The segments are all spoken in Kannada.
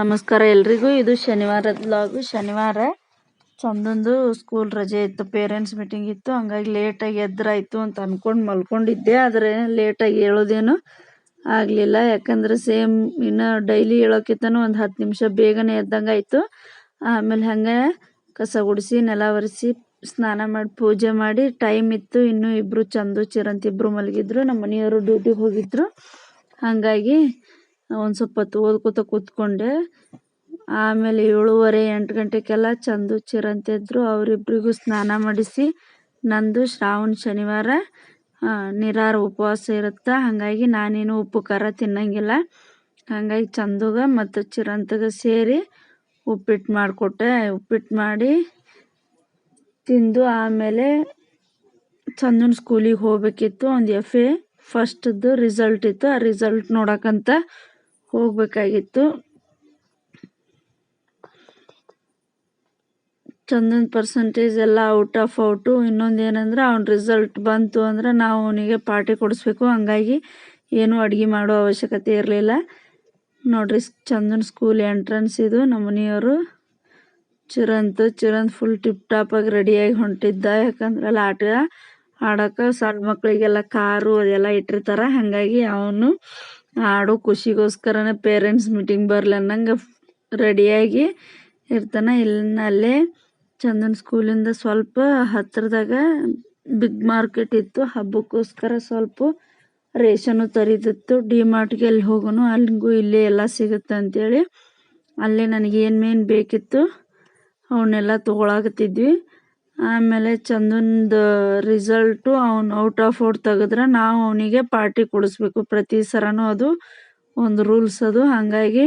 ನಮಸ್ಕಾರ ಎಲ್ರಿಗೂ. ಇದು ಶನಿವಾರದ ಬ್ಲಾಗು ಶನಿವಾರ ಚಂದೊಂದು ಸ್ಕೂಲ್ ರಜೆ ಇತ್ತು. ಪೇರೆಂಟ್ಸ್ ಮೀಟಿಂಗ್ ಇತ್ತು. ಹಂಗಾಗಿ ಲೇಟಾಗಿ ಎದ್ರಾಯ್ತು ಅಂತ ಅನ್ಕೊಂಡು ಮಲ್ಕೊಂಡಿದ್ದೆ. ಆದರೆ ಲೇಟಾಗಿ ಹೇಳೋದೇನು ಆಗಲಿಲ್ಲ. ಯಾಕಂದ್ರೆ ಸೇಮ್ ಇನ್ನು ಡೈಲಿ ಹೇಳೋಕ್ಕಿಂತನೂ ಒಂದು ಹತ್ತು ನಿಮಿಷ ಬೇಗನೆ ಎದ್ದಂಗೆ ಆಯಿತು. ಆಮೇಲೆ ಹಂಗೆ ಕಸ ಗುಡಿಸಿ, ನೆಲ ಒರೆಸಿ, ಸ್ನಾನ ಮಾಡಿ, ಪೂಜೆ ಮಾಡಿ ಟೈಮ್ ಇತ್ತು. ಇನ್ನೂ ಇಬ್ಬರು ಚಂದು, ಚಿರಂತ ಇಬ್ಬರು ಮಲಗಿದ್ರು. ನಮ್ಮ ಮನೆಯವರು ಡ್ಯೂಟಿಗೆ ಹೋಗಿದ್ರು. ಹಾಗಾಗಿ ಒಂದು ಸ್ವಲ್ಪ ಹೊತ್ತು ಓದ್ಕೋತ ಕೂತ್ಕೊಂಡೆ. ಆಮೇಲೆ ಏಳುವರೆ, ಎಂಟು ಗಂಟೆಗೆಲ್ಲ ಚಂದು ಚಿರಂತೆ ಎದ್ರು ಅವರಿಬ್ಬರಿಗೂ ಸ್ನಾನ ಮಾಡಿಸಿ, ನಂದು ಶ್ರಾವಣ ಶನಿವಾರ ನಿರಾರ ಉಪವಾಸ ಇರುತ್ತೆ. ಹಾಗಾಗಿ ನಾನೇನು ಉಪ್ಪು, ಖಾರ ತಿನ್ನಂಗಿಲ್ಲ. ಹಾಗಾಗಿ ಚಂದುಗ ಮತ್ತು ಚಿರಂತಗ ಸೇರಿ ಉಪ್ಪಿಟ್ಟು ಮಾಡಿಕೊಟ್ಟೆ. ಉಪ್ಪಿಟ್ಟು ಮಾಡಿ ತಿಂದು ಆಮೇಲೆ ಚಂದನ ಸ್ಕೂಲಿಗೆ ಹೋಗ್ಬೇಕಿತ್ತು. ಒಂದು ಎಫ್ ಎ ಫಸ್ಟ್ದು ರಿಸಲ್ಟ್ ಇತ್ತು. ಆ ರಿಸಲ್ಟ್ ನೋಡಕ್ಕಂತ ಹೋಗ್ಬೇಕಾಗಿತ್ತು. ಚಂದನ್ ಪರ್ಸಂಟೇಜ್ ಎಲ್ಲ ಔಟ್ ಆಫ್ ಔಟು ಇನ್ನೊಂದು ಏನಂದ್ರೆ ಅವ್ನ ರಿಸಲ್ಟ್ ಬಂತು ಅಂದ್ರೆ ನಾವು ಅವನಿಗೆ ಪಾರ್ಟಿ ಕೊಡಿಸ್ಬೇಕು. ಹಂಗಾಗಿ ಏನೂ ಅಡುಗೆ ಮಾಡೋ ಅವಶ್ಯಕತೆ ಇರಲಿಲ್ಲ. ನೋಡ್ರಿ, ಚಂದನ್ ಸ್ಕೂಲ್ ಎಂಟ್ರೆನ್ಸ್ ಇದು. ನಮ್ಮ ಮನೆಯವರು ಚಿರಂತ್ ಚಿರಂತ್ ಫುಲ್ ಟಿಪ್ ಟಾಪಾಗಿ ರೆಡಿಯಾಗಿ ಹೊಂಟಿದ್ದ. ಯಾಕಂದ್ರೆ ಆಟ ಆಡೋಕೆ ಸಣ್ಣ ಮಕ್ಕಳಿಗೆಲ್ಲ ಕಾರು ಅದೆಲ್ಲ ಇಟ್ಟಿರ್ತಾರೆ. ಹಾಗಾಗಿ ಅವನು ಆಡೋ ಖುಷಿಗೋಸ್ಕರನೇ ಪೇರೆಂಟ್ಸ್ ಮೀಟಿಂಗ್ ಬರಲಿ ಅನ್ನಂಗೆ ರೆಡಿಯಾಗಿ ಇರ್ತಾನೆ. ಇಲ್ಲಿನ ಅಲ್ಲೇ ಚಂದನ್ ಸ್ಕೂಲಿಂದ ಸ್ವಲ್ಪ ಹತ್ತಿರದಾಗ ಬಿಗ್ ಮಾರ್ಕೆಟ್ ಇತ್ತು. ಹಬ್ಬಕ್ಕೋಸ್ಕರ ಸ್ವಲ್ಪ ರೇಷನು ತರಿದಿತ್ತು. ಡಿ ಮಾರ್ಟ್ಗೆ ಅಲ್ಲಿ ಹೋಗೋನು ಅಲ್ಲಿಗೂ ಇಲ್ಲೇ ಎಲ್ಲ ಸಿಗುತ್ತೆ ಅಂತೇಳಿ ಅಲ್ಲೇ ನನಗೇನು ಮೇನ್ ಬೇಕಿತ್ತು ಅವನ್ನೆಲ್ಲ ತೊಗೊಳಕತ್ತಿದ್ವಿ. ಆಮೇಲೆ ಚಂದನ್ದು ರಿಸಲ್ಟು ಅವ್ನು ಔಟ್ ಆಫ್ ಔಟ್ ತೆಗೆದ್ರೆ ನಾವು ಅವನಿಗೆ ಪಾರ್ಟಿ ಕೊಡಿಸ್ಬೇಕು. ಪ್ರತಿ ಸರನೂ ಅದು ಒಂದು ರೂಲ್ಸ್ ಅದು. ಹಾಗಾಗಿ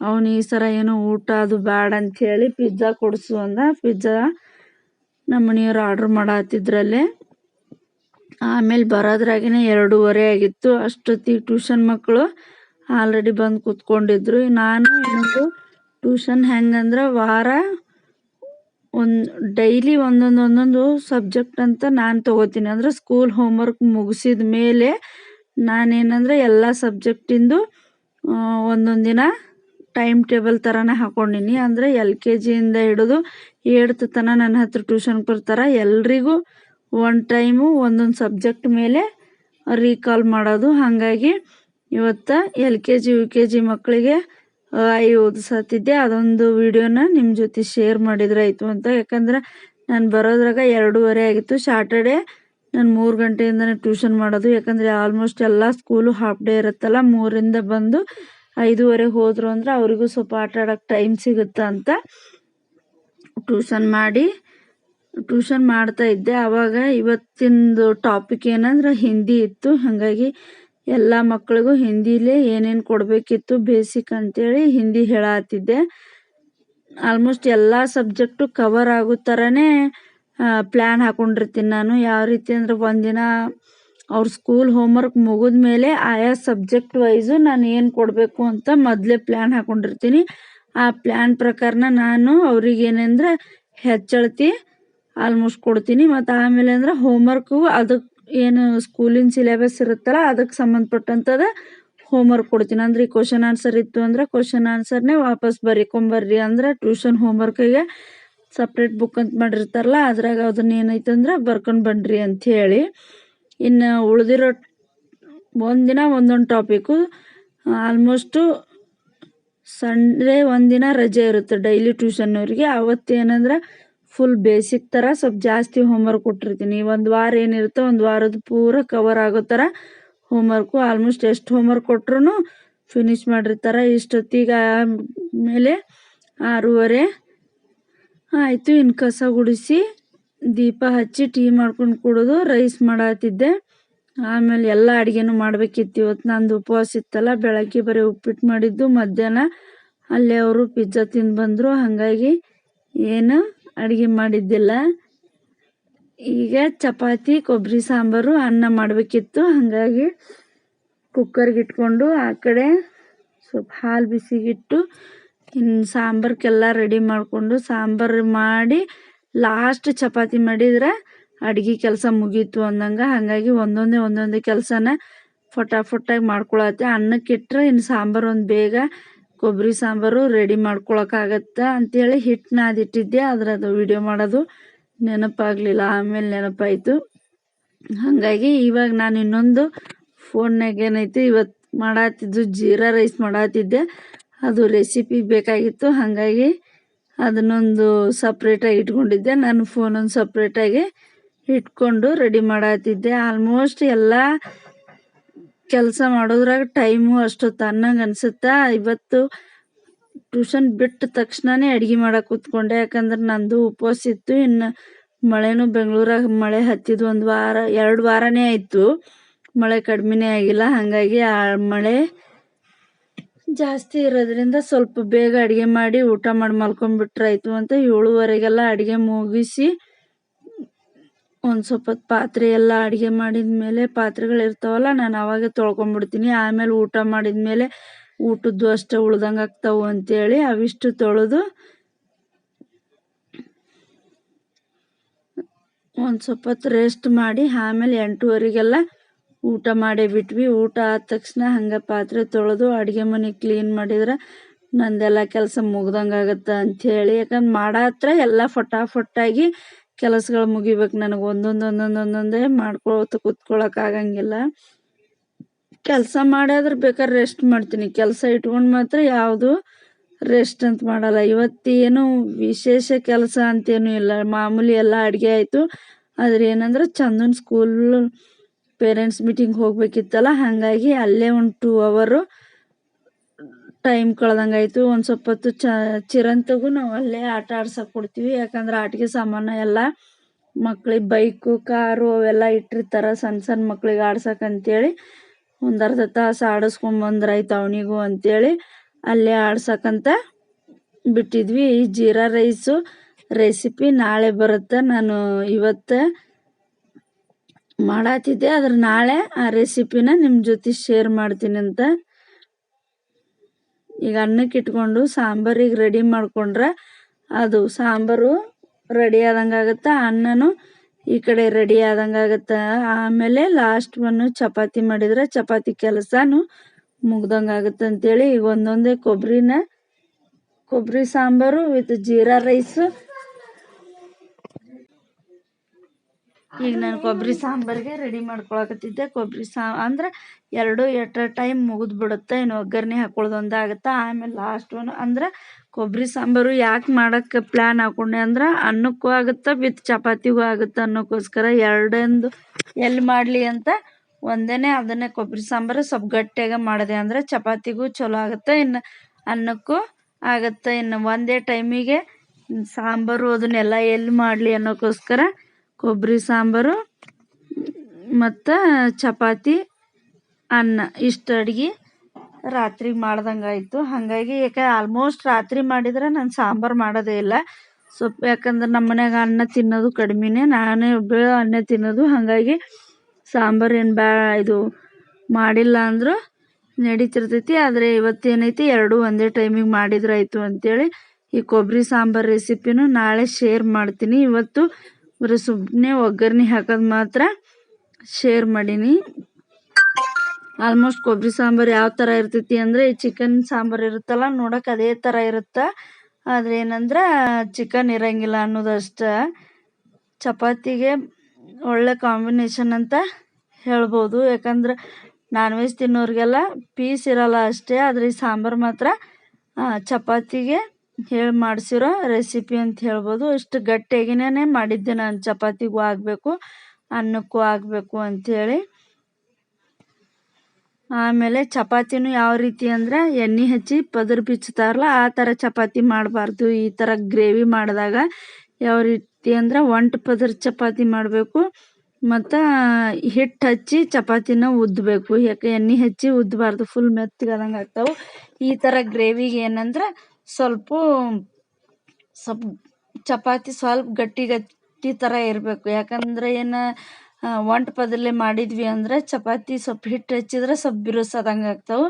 ಅವನು ಈ ಸರ ಏನೋ ಊಟ ಅದು ಬ್ಯಾಡ ಹೇಳಿ ಪಿಜ್ಜಾ ಕೊಡಿಸು ಅಂದ. ಪಿಜ್ಜಾ ನಮ್ಮ ಮನೆಯವ್ರು ಆರ್ಡ್ರ್ ಮಾಡತ್ತಿದ್ರಲ್ಲೇ ಆಮೇಲೆ ಬರೋದ್ರಾಗೇ ಎರಡೂವರೆ ಆಗಿತ್ತು. ಅಷ್ಟೊತ್ತಿಗೆ ಟ್ಯೂಷನ್ ಮಕ್ಕಳು ಆಲ್ರೆಡಿ ಬಂದು ಕೂತ್ಕೊಂಡಿದ್ರು. ನಾನು ಇನ್ನೊಂದು ಟ್ಯೂಷನ್ ಹೆಂಗಂದ್ರೆ ವಾರ ಒಂದು ಡೈಲಿ ಒಂದೊಂದು ಒಂದೊಂದು ಸಬ್ಜೆಕ್ಟ್ ಅಂತ ನಾನು ತಗೋತೀನಿ. ಅಂದ್ರೆ ಸ್ಕೂಲ್ ಹೋಮ್ ವರ್ಕ್ ಮುಗಿಸಿದ ಮೇಲೆ ನಾನೇನಂದರೆ ಎಲ್ಲ ಸಬ್ಜೆಕ್ಟಿಂದು ಒಂದೊಂದು ದಿನ ಟೈಮ್ ಟೇಬಲ್ ಥರನೇ ಹಾಕೊಂಡಿನಿ. ಅಂದ್ರೆ ಎಲ್ ಕೆ ಜಿಯಿಂದ ಹಿಡಿದು ಏಡ್ತ್ ತನಕ ನನ್ನ ಹತ್ರ ಟ್ಯೂಷನ್ಗೆ ಬರ್ತಾರೆ. ಎಲ್ರಿಗೂ ಒನ್ ಟೈಮು ಒಂದೊಂದು ಸಬ್ಜೆಕ್ಟ್ ಮೇಲೆ ರೀಕಾಲ್ ಮಾಡೋದು. ಹಾಗಾಗಿ ಇವತ್ತು L K G, U K G ಮಕ್ಕಳಿಗೆ ಇ ಓದಿಸತ್ತಿದ್ದೆ ಅದೊಂದು ವಿಡಿಯೋನ ನಿಮ್ಮ ಜೊತೆ ಶೇರ್ ಮಾಡಿದ್ರೆ ಆಯಿತು ಅಂತ. ಯಾಕಂದ್ರೆ ನಾನು ಬರೋದ್ರಾಗ ಎರಡೂವರೆ ಆಗಿತ್ತು. ಸಾಟರ್ಡೆ ನಾನು ಮೂರು ಗಂಟೆಯಿಂದನೇ ಟ್ಯೂಷನ್ ಮಾಡೋದು. ಯಾಕಂದರೆ ಆಲ್ಮೋಸ್ಟ್ ಎಲ್ಲ ಸ್ಕೂಲು ಹಾಫ್ ಡೇ ಇರುತ್ತಲ್ಲ, ಮೂರಿಂದ ಬಂದು ಐದೂವರೆ ಹೋದರು ಅಂದ್ರೆ ಅವರಿಗೂ ಸ್ವಲ್ಪ ಆಟ ಆಡೋಕ್ಕೆ ಟೈಮ್ ಸಿಗುತ್ತೆ ಅಂತ ಟ್ಯೂಷನ್ ಮಾಡಿ ಟ್ಯೂಷನ್ ಮಾಡ್ತಾ ಇದ್ದೆ. ಆವಾಗ ಇವತ್ತಿಂದು ಟಾಪಿಕ್ ಏನಂದ್ರೆ ಹಿಂದಿ ಇತ್ತು. ಹಾಗಾಗಿ ಎಲ್ಲ ಮಕ್ಕಳಿಗೂ ಹಿಂದಿಲೇ ಏನೇನು ಕೊಡಬೇಕಿತ್ತು ಬೇಸಿಕ್ ಅಂತೇಳಿ ಹಿಂದಿ ಹೇಳತ್ತಿದ್ದೆ ಆಲ್ಮೋಸ್ಟ್ ಎಲ್ಲ ಸಬ್ಜೆಕ್ಟು ಕವರ್ ಆಗೋ ಥರನೇ ಪ್ಲ್ಯಾನ್ ಹಾಕ್ಕೊಂಡಿರ್ತೀನಿ ನಾನು. ಯಾವ ರೀತಿ ಅಂದ್ರೆ ಒಂದಿನ ಅವ್ರ ಸ್ಕೂಲ್ ಹೋಮ್ವರ್ಕ್ ಮುಗಿದ ಮೇಲೆ ಆಯಾ ಸಬ್ಜೆಕ್ಟ್ ವೈಸು ನಾನು ಏನು ಕೊಡಬೇಕು ಅಂತ ಮೊದಲೇ ಪ್ಲ್ಯಾನ್ ಹಾಕ್ಕೊಂಡಿರ್ತೀನಿ ಆ ಪ್ಲ್ಯಾನ್ ಪ್ರಕಾರನ ನಾನು ಅವ್ರಿಗೆ ಏನಂದ್ರೆ ಹೆಚ್ಚಳತಿ ಆಲ್ಮೋಸ್ಟ್ ಕೊಡ್ತೀನಿ. ಮತ್ತು ಆಮೇಲೆ ಅಂದ್ರೆ ಹೋಮ್ವರ್ಕು ಅದಕ್ಕೆ ಏನು ಸ್ಕೂಲಿನ ಸಿಲೆಬಸ್ ಇರುತ್ತಲ್ಲ ಅದಕ್ಕೆ ಹೋಮ್ ಹೋಮ್ವರ್ಕ್ ಕೊಡ್ತೀನಿ. ಅಂದ್ರೆ ಈ ಕ್ವಶನ್ ಆನ್ಸರ್ ಇತ್ತು ಅಂದ್ರೆ ಕ್ವಶನ್ ಆನ್ಸರ್ನೇ ವಾಪಸ್ ಬರೀಕೊಂಬರ್ರಿ ಅಂದ್ರೆ ಟ್ಯೂಷನ್ ಹೋಮ್ವರ್ಕಿಗೆ ಸಪ್ರೇಟ್ ಬುಕ್ ಅಂತ ಮಾಡಿರ್ತಾರಲ್ಲ, ಅದ್ರಾಗ ಅದನ್ನ ಏನೈತೆ ಅಂದ್ರೆ ಬರ್ಕೊಂಡು ಬನ್ನಿರಿ ಹೇಳಿ. ಇನ್ನು ಉಳಿದಿರೋ ಒಂದಿನ ಒಂದೊಂದು ಟಾಪಿಕ್ಕು ಆಲ್ಮೋಸ್ಟು ಸಂಡೇ ಒಂದಿನ ರಜೆ ಇರುತ್ತೆ ಡೈಲಿ ಟ್ಯೂಷನ್ನವ್ರಿಗೆ ಅವತ್ತೇನಂದ್ರೆ ಫುಲ್ ಬೇಸಿಕ್ ತರ ಸ್ವಲ್ಪ ಜಾಸ್ತಿ ಹೋಮ್ವರ್ಕ್ ಕೊಟ್ಟಿರ್ತೀನಿ. ಒಂದು ವಾರ ಏನಿರುತ್ತೋ ಒಂದು ವಾರದ ಪೂರ ಕವರ್ ಆಗೋ ಥರ ಹೋಮ್ವರ್ಕು ಆಲ್ಮೋಸ್ಟ್ ಎಷ್ಟು ಹೋಮ್ವರ್ಕ್ ಕೊಟ್ರು ಫಿನಿಶ್ ಮಾಡಿರ್ತಾರೆ ಇಷ್ಟೊತ್ತಿಗೆ ಮೇಲೆ ಆರೂವರೆ ಆಯಿತು. ಇನ್ನು ಕಸ ಗುಡಿಸಿ ದೀಪ ಹಚ್ಚಿ ಟೀ ಮಾಡ್ಕೊಂಡು ಕುಡಿದು ರೈಸ್ ಮಾಡತ್ತಿದ್ದೆ ಆಮೇಲೆ ಎಲ್ಲ ಅಡುಗೆನೂ ಮಾಡಬೇಕಿತ್ತು. ಇವತ್ತು ನಂದು ಉಪವಾಸ ಇತ್ತಲ್ಲ, ಬೆಳಗ್ಗೆ ಬರೀ ಉಪ್ಪಿಟ್ಟು ಮಾಡಿದ್ದು, ಮಧ್ಯಾಹ್ನ ಅಲ್ಲೇ ಅವರು ಪಿಜ್ಜಾ ತಿಂದು ಬಂದರು. ಹಾಗಾಗಿ ಏನು ಅಡುಗೆ ಮಾಡಿದ್ದಿಲ್ಲ. ಈಗ ಚಪಾತಿ ಕೊಬ್ಬರಿ ಸಾಂಬಾರು, ಅನ್ನ ಮಾಡಬೇಕಿತ್ತು. ಹಾಗಾಗಿ ಕುಕ್ಕರ್ಗೆ ಇಟ್ಕೊಂಡು ಆ ಕಡೆ ಸ್ವಲ್ಪ ಹಾಲು ಬಿಸಿಗಿಟ್ಟು ಇನ್ನು ಸಾಂಬಾರ್ಕೆಲ್ಲ ರೆಡಿ ಮಾಡಿಕೊಂಡು ಸಾಂಬಾರು ಮಾಡಿ ಲಾಸ್ಟ್ ಚಪಾತಿ ಮಾಡಿದ್ರೆ ಅಡ್ಗೆ ಕೆಲಸ ಮುಗೀತು ಅಂದಂಗೆ. ಹಾಗಾಗಿ ಒಂದೊಂದೇ ಒಂದೊಂದೇ ಕೆಲಸನ ಫಟಾಫಟಾಗಿ ಮಾಡ್ಕೊಳತ್ತೆ. ಅನ್ನಕ್ಕೆ ಇನ್ನು ಸಾಂಬಾರು ಒಂದು ಬೇಗ ಕೊಬ್ಬರಿ ಸಾಂಬಾರು ರೆಡಿ ಮಾಡ್ಕೊಳಕ್ಕಾಗತ್ತಾ ಅಂತೇಳಿ ಹಿಟ್ಟು ನಾದಿಟ್ಟಿದ್ದೆ ಅದು ವಿಡಿಯೋ ಮಾಡೋದು ನೆನಪಾಗಲಿಲ್ಲ. ಆಮೇಲೆ ನೆನಪಾಯಿತು. ಹಾಗಾಗಿ ಇವಾಗ ನಾನು ಇನ್ನೊಂದು ಫೋನ್ನಾಗ ಏನೈತಿ ಇವತ್ತು ಮಾಡತ್ತಿದ್ದು ಜೀರಾ ರೈಸ್ ಮಾಡತ್ತಿದ್ದೆ ಅದು ರೆಸಿಪಿ ಬೇಕಾಗಿತ್ತು. ಹಾಗಾಗಿ ಅದನ್ನೊಂದು ಸಪ್ರೇಟಾಗಿ ಇಟ್ಕೊಂಡಿದ್ದೆ. ನಾನು ಫೋನೊಂದು ಸಪ್ರೇಟಾಗಿ ಇಟ್ಕೊಂಡು ರೆಡಿ ಮಾಡತ್ತಿದ್ದೆ ಆಲ್ಮೋಸ್ಟ್ ಎಲ್ಲ ಕೆಲಸ ಮಾಡೋದ್ರಾಗ ಟೈಮು ಅಷ್ಟೊತ್ತು ಅನ್ನಂಗೆ ಅನ್ಸುತ್ತಾ? ಇವತ್ತು ಟ್ಯೂಷನ್ ಬಿಟ್ಟ ತಕ್ಷಣನೇ ಅಡ್ಗೆ ಮಾಡಕ್ಕೆ ಕೂತ್ಕೊಂಡೆ. ಯಾಕಂದ್ರೆ ನಂದು ಉಪವಾಸ ಇತ್ತು. ಇನ್ನು ಮಳೆನೂ ಬೆಂಗಳೂರಾಗ ಮಳೆ ಹತ್ತಿದ್ದು ಒಂದು ವಾರ, ಎರಡು ವಾರನೇ ಆಯಿತು. ಮಳೆ ಕಡಿಮೆನೇ ಆಗಿಲ್ಲ. ಹಾಗಾಗಿ ಆ ಮಳೆ ಜಾಸ್ತಿ ಇರೋದ್ರಿಂದ ಸ್ವಲ್ಪ ಬೇಗ ಅಡುಗೆ ಮಾಡಿ ಊಟ ಮಾಡಿ ಮಲ್ಕೊಂಡ್ಬಿಟ್ರಾಯ್ತು ಅಂತ ಏಳುವರೆಗೆಲ್ಲ ಅಡುಗೆ ಮುಗಿಸಿ ಒಂದು ಸ್ವಲ್ಪ ಪಾತ್ರೆ ಎಲ್ಲ ಅಡುಗೆ ಮಾಡಿದ ಮೇಲೆ ಪಾತ್ರೆಗಳು ಇರ್ತಾವಲ್ಲ, ನಾನು ಅವಾಗೆ ತೊಳ್ಕೊಂಬಿಡ್ತೀನಿ. ಆಮೇಲೆ ಊಟ ಮಾಡಿದ ಮೇಲೆ ಊಟದ್ದು ಅಷ್ಟೇ ಉಳ್ದಂಗೆ ಆಗ್ತಾವು ಅಂತೇಳಿ ಅವಿಷ್ಟು ತೊಳೆದು ಒಂದು ಸ್ವಲ್ಪ ರೆಸ್ಟ್ ಮಾಡಿ ಆಮೇಲೆ ಎಂಟೂವರೆಗೆಲ್ಲ ಊಟ ಮಾಡೇ ಬಿಟ್ವಿ. ಊಟ ಆದ ತಕ್ಷಣ ಹಂಗೆ ಪಾತ್ರೆ ತೊಳೆದು ಅಡುಗೆ ಮನೆ ಕ್ಲೀನ್ ಮಾಡಿದ್ರೆ ನಂದೆಲ್ಲ ಕೆಲಸ ಮುಗ್ದಂಗೆ ಅಂತ ಹೇಳಿ ಯಾಕಂದ್ರೆ ಮಾಡ ಹತ್ರ ಎಲ್ಲ ಫಟಾಫಟಾಗಿ ಕೆಲಸಗಳು ಮುಗಿಬೇಕು. ನನಗೆ ಒಂದೊಂದು ಒಂದೊಂದು, ಒಂದೊಂದೇ ಮಾಡ್ಕೊತ ಕುತ್ಕೊಳಕ್ ಆಗಂಗಿಲ್ಲ. ಕೆಲಸ ಮಾಡಾದ್ರೆ ಬೇಕಾದ್ರೆ ರೆಸ್ಟ್ ಮಾಡ್ತೀನಿ. ಕೆಲಸ ಇಟ್ಕೊಂಡು ಮಾತ್ರ ಯಾವುದು ರೆಸ್ಟ್ ಅಂತ ಮಾಡಲ್ಲ. ಇವತ್ತೇನು ವಿಶೇಷ ಕೆಲಸ ಅಂತೇನು ಇಲ್ಲ. ಮಾಮೂಲಿ ಎಲ್ಲ ಅಡುಗೆ ಆಯಿತು. ಆದ್ರೆ ಏನಂದ್ರೆ ಚಂದನ್ ಸ್ಕೂಲ್ ಪೇರೆಂಟ್ಸ್ ಮೀಟಿಂಗ್ ಹೋಗ್ಬೇಕಿತ್ತಲ್ಲ. ಹಾಗಾಗಿ ಅಲ್ಲೇ ಒಂದು ಟೂ ಅವರು ಟೈಮ್ ಕಳ್ದಂಗೆ ಆಯಿತು. ಒಂದು ಸ್ವಲ್ಪ ಹೊತ್ತು ಚ, ಚಿರಂತಗೂ ನಾವು ಅಲ್ಲೇ ಆಟ ಆಡ್ಸಕ್ಕೆ ಕೊಡ್ತೀವಿ. ಯಾಕಂದ್ರೆ ಆಟಿಕೆ ಸಾಮಾನು ಎಲ್ಲ ಮಕ್ಳಿಗೆ ಬೈಕು, ಕಾರು ಅವೆಲ್ಲ ಇಟ್ಟಿರ್ತಾರೆ ಸಣ್ಣ ಸಣ್ಣ ಮಕ್ಳಿಗೆ ಆಡ್ಸಕ್ಕೆ ಅಂತೇಳಿ. ಒಂದು ಅರ್ಧ ತಾಸು ಆಡಿಸ್ಕೊಂಬಂದ್ರಾಯ್ತು ಅವನಿಗೂ ಅಂತೇಳಿ ಅಲ್ಲೇ ಆಡ್ಸಕ್ಕಂತ ಬಿಟ್ಟಿದ್ವಿ. ಈ ಜೀರಾ ರೈಸು ರೆಸಿಪಿ ನಾಳೆ ಬರುತ್ತೆ. ನಾನು ಇವತ್ತು ಮಾಡತ್ತಿದ್ದೆ ಆದ್ರೆ ನಾಳೆ ಆ ರೆಸಿಪಿನ ನಿಮ್ಮ ಜೊತೆ ಶೇರ್ ಮಾಡ್ತೀನಿ ಅಂತ ಈಗ ಅನ್ನಕ್ಕೆ ಇಟ್ಕೊಂಡು ಸಾಂಬಾರಿಗೆ ರೆಡಿ ಮಾಡ್ಕೊಂಡ್ರೆ ಅದು ಸಾಂಬಾರು ರೆಡಿ ಆದಂಗೆ ಆಗುತ್ತೆ, ಅನ್ನನೂ ಈ ಕಡೆ ರೆಡಿ ಆದಂಗೆ ಆಗುತ್ತೆ. ಆಮೇಲೆ ಲಾಸ್ಟ್ ಒನ್ನು ಚಪಾತಿ ಮಾಡಿದರೆ ಚಪಾತಿ ಕೆಲಸನೂ ಮುಗ್ದಂಗೆ ಆಗುತ್ತೆ ಅಂತೇಳಿ ಈಗ ಒಂದೊಂದೇ ಕೊಬ್ಬರಿನ, ಕೊಬ್ಬರಿ ಸಾಂಬಾರು ವಿತ್ ಜೀರಾ ರೈಸು ಈಗ ನಾನು ಕೊಬ್ಬರಿ ಸಾಂಬಾರಿಗೆ ರೆಡಿ ಮಾಡ್ಕೊಳಕತ್ತಿದ್ದೆ. ಕೊಬ್ಬರಿ ಸಾ, ಅಂದ್ರೆ ಎರಡು ಎಟ್ ಅ ಟೈಮ್ ಮುಗಿದು ಬಿಡುತ್ತೆ ಇನ್ನು ಒಗ್ಗರಣೆ ಹಾಕೊಳ್ಳೋದು ಒಂದೇ ಆಗುತ್ತೆ. ಆಮೇಲೆ ಲಾಸ್ಟ್ ಒನ್ ಅಂದ್ರೆ ಕೊಬ್ಬರಿ ಸಾಂಬಾರು ಯಾಕೆ ಮಾಡೋಕ್ಕೆ ಪ್ಲ್ಯಾನ್ ಹಾಕೊಂಡೆ ಅಂದ್ರೆ ಅನ್ನಕ್ಕೂ ಆಗುತ್ತೆ, ವಿತ್ ಚಪಾತಿಗೂ ಆಗುತ್ತೆ ಅನ್ನೋಕ್ಕೋಸ್ಕರ ಎರಡೊಂದು ಎಲ್ಲಿ ಮಾಡಲಿ ಅಂತ ಒಂದೇ ಅದನ್ನೇ ಕೊಬ್ಬರಿ ಸಾಂಬಾರು ಸ್ವಲ್ಪ ಗಟ್ಟಿಯಾಗಿ ಮಾಡಿದೆ ಅಂದರೆ ಚಪಾತಿಗೂ ಚಲೋ ಆಗುತ್ತೆ, ಇನ್ನು ಅನ್ನಕ್ಕೂ ಆಗುತ್ತೆ, ಇನ್ನು ಒಂದೇ ಟೈಮಿಗೆ ಸಾಂಬಾರು ಅದನ್ನೆಲ್ಲ ಎಲ್ಲಿ ಮಾಡಲಿ ಅನ್ನೋಕ್ಕೋಸ್ಕರ ಕೊಬ್ಬರಿ ಸಾಂಬಾರು, ಮತ್ತು ಚಪಾತಿ, ಅನ್ನ. ಇಷ್ಟು ಅಡ್ಗೆ ರಾತ್ರಿಗೆ ಮಾಡ್ದಂಗೆ ಆಯಿತು. ಹಾಗಾಗಿ ಯಾಕೆ ಆಲ್ಮೋಸ್ಟ್ ರಾತ್ರಿ ಮಾಡಿದ್ರೆ ನಾನು ಸಾಂಬಾರು ಮಾಡೋದೇ ಇಲ್ಲ. ಸ್ವಲ್ಪ ಯಾಕಂದ್ರೆ ನಮ್ಮ ಮನ್ಯಾಗ ಅನ್ನ ತಿನ್ನೋದು ಕಡಿಮೆನೇ. ನಾನೇ ಒಬ್ಬಳು ಅನ್ನ ತಿನ್ನೋದು. ಹಾಗಾಗಿ ಸಾಂಬಾರು ಏನು ಬ್ಯಾ ಇದು ಮಾಡಿಲ್ಲ ಅಂದರೂ ನಡೀತಿರ್ತೈತಿ. ಆದರೆ ಇವತ್ತೇನೈತಿ? ಎರಡೂ ಒಂದೇ ಟೈಮಿಗೆ ಮಾಡಿದ್ರಾಯ್ತು ಅಂಥೇಳಿ ಈ ಕೊಬ್ಬರಿ ಸಾಂಬಾರು ರೆಸಿಪಿನೂ ನಾಳೆ ಶೇರ್ ಮಾಡ್ತೀನಿ. ಇವತ್ತು ಬರೀ ಸುಮ್ಮನೆ ಒಗ್ಗರಣೆ ಹಾಕೋದು ಮಾತ್ರ ಶೇರ್ ಮಾಡೀನಿ. ಆಲ್ಮೋಸ್ಟ್ ಕೊಬ್ಬರಿ ಸಾಂಬಾರು ಯಾವ ಥರ ಇರ್ತೈತಿ ಅಂದರೆ ಈ ಚಿಕನ್ ಸಾಂಬಾರು ಇರುತ್ತಲ್ಲ ನೋಡೋಕೆ ಅದೇ ಥರ ಇರುತ್ತೆ. ಆದರೆ ಏನಂದ್ರೆ ಚಿಕನ್ ಇರಂಗಿಲ್ಲ ಅನ್ನೋದಷ್ಟೇ ಚಪಾತಿಗೆ ಒಳ್ಳೆ ಕಾಂಬಿನೇಷನ್ ಅಂತ ಹೇಳ್ಬೋದು. ಯಾಕಂದ್ರೆ ನಾನ್ ವೆಜ್ ತಿನ್ನೋರಿಗೆಲ್ಲ ಪೀಸ್ ಇರಲ್ಲ ಅಷ್ಟೇ, ಆದರೆ ಈ ಸಾಂಬಾರು ಮಾತ್ರ ಚಪಾತಿಗೆ ಹೇಳಿ ಮಾಡಿಸಿರೋ ರೆಸಿಪಿ ಅಂತ ಹೇಳ್ಬೋದು. ಇಷ್ಟು ಗಟ್ಟಿಯಾಗಿನೇ ಮಾಡಿದ್ದೆ ನಾನು. ಚಪಾತಿಗೂ ಆಗಬೇಕು, ಅನ್ನಕ್ಕೂ ಆಗಬೇಕು ಅಂಥೇಳಿ ಆಮೇಲೆ ಚಪಾತಿನೂ ಯಾವ ರೀತಿ ಅಂದರೆ ಎಣ್ಣೆ ಹಚ್ಚಿ ಪದರು ಬಿಚ್ಚುತ್ತಾರಲ್ಲ ಆ ಥರ ಚಪಾತಿ ಮಾಡಬಾರ್ದು. ಈ ಥರ ಗ್ರೇವಿ ಮಾಡಿದಾಗ ಯಾವ ರೀತಿ ಅಂದ್ರೆ ಒಂಟು ಪದರ ಚಪಾತಿ ಮಾಡಬೇಕು, ಮತ್ತು ಹಿಟ್ಟು ಹಚ್ಚಿ ಚಪಾತಿನ ಉದ್ದಬೇಕು ಯಾಕೆ ಎಣ್ಣೆ ಹಚ್ಚಿ ಉದ್ದಬಾರ್ದು ಫುಲ್ ಮೆತ್ತಗಾದಂಗೆ ಆಗ್ತಾವೆ. ಈ ಥರ ಗ್ರೇವಿಗೆ ಏನಂದ್ರೆ ಸ್ವಲ್ಪ ಸ್ವಲ್ಪ ಚಪಾತಿ ಸ್ವಲ್ಪ ಗಟ್ಟಿ ಗಟ್ಟಿ ಥರ ಇರಬೇಕು. ಯಾಕಂದ್ರೆ ಏನು ಒಂಟು ಪದರಲ್ಲೇ ಮಾಡಿದ್ವಿ ಅಂದರೆ ಚಪಾತಿ ಸ್ವಲ್ಪ ಹಿಟ್ಟು ಹಚ್ಚಿದ್ರೆ ಸ್ವಲ್ಪ ಬಿರುಸಾದಂಗೆ ಆಗ್ತಾವೆ.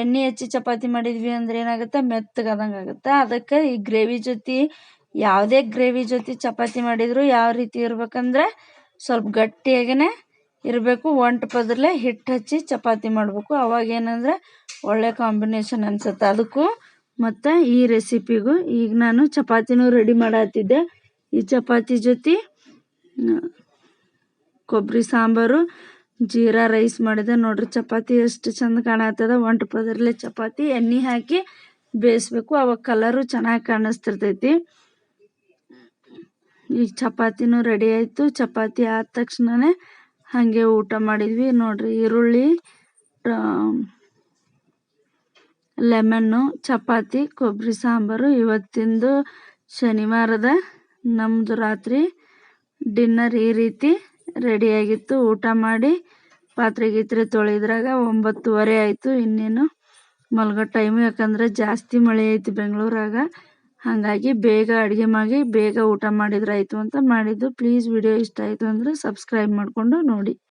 ಎಣ್ಣೆ ಹಚ್ಚಿ ಚಪಾತಿ ಮಾಡಿದ್ವಿ ಅಂದ್ರೆ ಏನಾಗುತ್ತೆ? ಮೆತ್ತಗಾದಂಗೆ ಆಗುತ್ತೆ. ಅದಕ್ಕೆ ಈ ಗ್ರೇವಿ ಜೊತೆ, ಯಾವುದೇ ಗ್ರೇವಿ ಜೊತೆ ಚಪಾತಿ ಮಾಡಿದ್ರು ಯಾವ ರೀತಿ ಇರ್ಬೇಕಂದ್ರೆ ಸ್ವಲ್ಪ ಗಟ್ಟಿಯಾಗೇ ಇರಬೇಕು. ಒಂಟು ಪದಲ್ಲೇ ಹಿಟ್ಟು ಹಚ್ಚಿ ಚಪಾತಿ ಮಾಡಬೇಕು. ಅವಾಗ ಏನಂದ್ರೆ ಒಳ್ಳೆ ಕಾಂಬಿನೇಷನ್ ಅನ್ಸುತ್ತೆ. ಅದಕ್ಕೂ ಮತ್ತು ಈ ರೆಸಿಪಿಗೂ ಈಗ ನಾನು ಚಪಾತಿನೂ ರೆಡಿ ಮಾಡತ್ತಿದ್ದೆ ಈ ಚಪಾತಿ ಜೊತೆ ಕೊಬ್ಬರಿ ಸಾಂಬಾರು, ಜೀರಾ ರೈಸ್ ಮಾಡಿದೆ. ನೋಡ್ರಿ ಚಪಾತಿ ಎಷ್ಟು ಚಂದ ಕಾಣತ್ತದ ಒಂಟು ಪದರ್ಲೆ ಚಪಾತಿ ಎಣ್ಣೆ ಹಾಕಿ ಬೇಯಿಸ್ಬೇಕು. ಅವಾಗ ಕಲರು ಚೆನ್ನಾಗಿ ಕಾಣಿಸ್ತಿರ್ತೈತಿ. ಈಗ ಚಪಾತಿನೂ ರೆಡಿ ಆಯಿತು. ಚಪಾತಿ ಆದ ತಕ್ಷಣನೇ ಹಾಗೆ ಊಟ ಮಾಡಿದ್ವಿ. ನೋಡ್ರಿ ಈರುಳ್ಳಿ ಲೆಮನ್ನು, ಚಪಾತಿ ಕೊಬ್ಬರಿ ಸಾಂಬಾರು ಇವತ್ತಿಂದು ಶನಿವಾರದ. ನಮ್ಮದು ರಾತ್ರಿ ಡಿನ್ನರ್ ಈ ರೀತಿ ರೆಡಿಯಾಗಿತ್ತು. ಊಟ ಮಾಡಿ ಪಾತ್ರೆ ಗೀತ್ರೆ ತೊಳೆದ್ರಾಗ ಒಂಬತ್ತುವರೆ ಆಯಿತು. ಇನ್ನೇನು ಮಲ್ಗೋ ಟೈಮು, ಯಾಕಂದರೆ ಜಾಸ್ತಿ ಮಳೆ ಐತಿ ಬೆಂಗಳೂರಾಗ. ಹಾಗಾಗಿ ಬೇಗ ಅಡುಗೆ ಮಾಡಿ, ಬೇಗ ಊಟ ಮಾಡಿದ್ರಾಯಿತು ಅಂತ ಮಾಡಿದ್ದು. ಪ್ಲೀಸ್ ವಿಡಿಯೋ ಇಷ್ಟ ಆಯಿತು ಅಂದರೆ ಸಬ್ಸ್ಕ್ರೈಬ್ ಮಾಡಿಕೊಂಡು ನೋಡಿ.